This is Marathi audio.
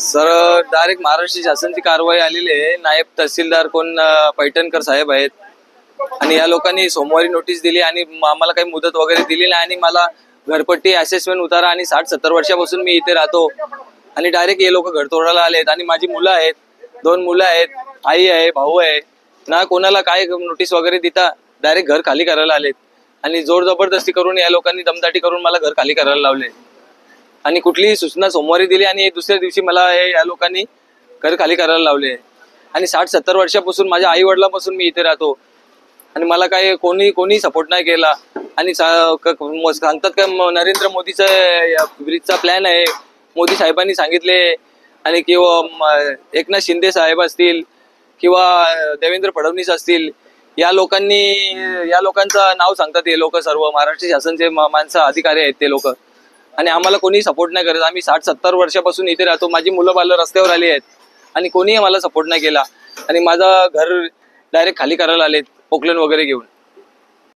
सर डायरेक्ट महाराष्ट्र शासनाची कारवाई आलेली आहे. नायब तहसीलदार कोण पैठणकर साहेब आहेत. आणि या लोकांनी सोमवारी नोटीस दिली आणि आम्हाला काही मुदत वगैरे दिली नाही आणि मला घरपट्टी असेसमेंट उतारा आणि साठ सत्तर वर्षापासून मी इथे राहतो. आणि डायरेक्ट हे लोक घर तोडायला आलेत आणि माझी मुलं आहेत. दोन मुलं आहेत आई आहे भाऊ आहे. ना कोणाला काय नोटीस वगैरे देता डायरेक्ट घर खाली करायला आलेत. आणि जोर जबरदस्ती करून या लोकांनी दमदाटी करून मला घर खाली करायला लावले. आणि कुठलीही सूचना सोमवारी दिली आणि दुसऱ्या दिवशी मला हे या लोकांनी घर खाली करायला लावले. आणि साठ सत्तर वर्षापासून माझ्या आई वडिलांपासून मी इथे राहतो. आणि मला काही कोणी कोणी सपोर्ट नाही केला. आणि सांगतात का नरेंद्र मोदीचा ब्रिजचा प्लॅन आहे. मोदी साहेबांनी सांगितले. आणि किंवा एकनाथ शिंदे साहेब असतील किंवा देवेंद्र फडणवीस असतील या लोकांनी या लोकांचं नाव सांगतात हे लोक सर्व. महाराष्ट्र शासनचे माणसं अधिकारी आहेत ते लोक. आणि आम्हाला कोणी सपोर्ट नाही करत. आम्ही साठ सत्तर वर्षापासून इथे राहतो. माझी मुलं बालं रस्त्यावर आली आहेत. आणि कोणीही मला सपोर्ट नाही केला. आणि माझं घर डायरेक्ट खाली करायला आलेत. पोकलन वगैरे घेऊन.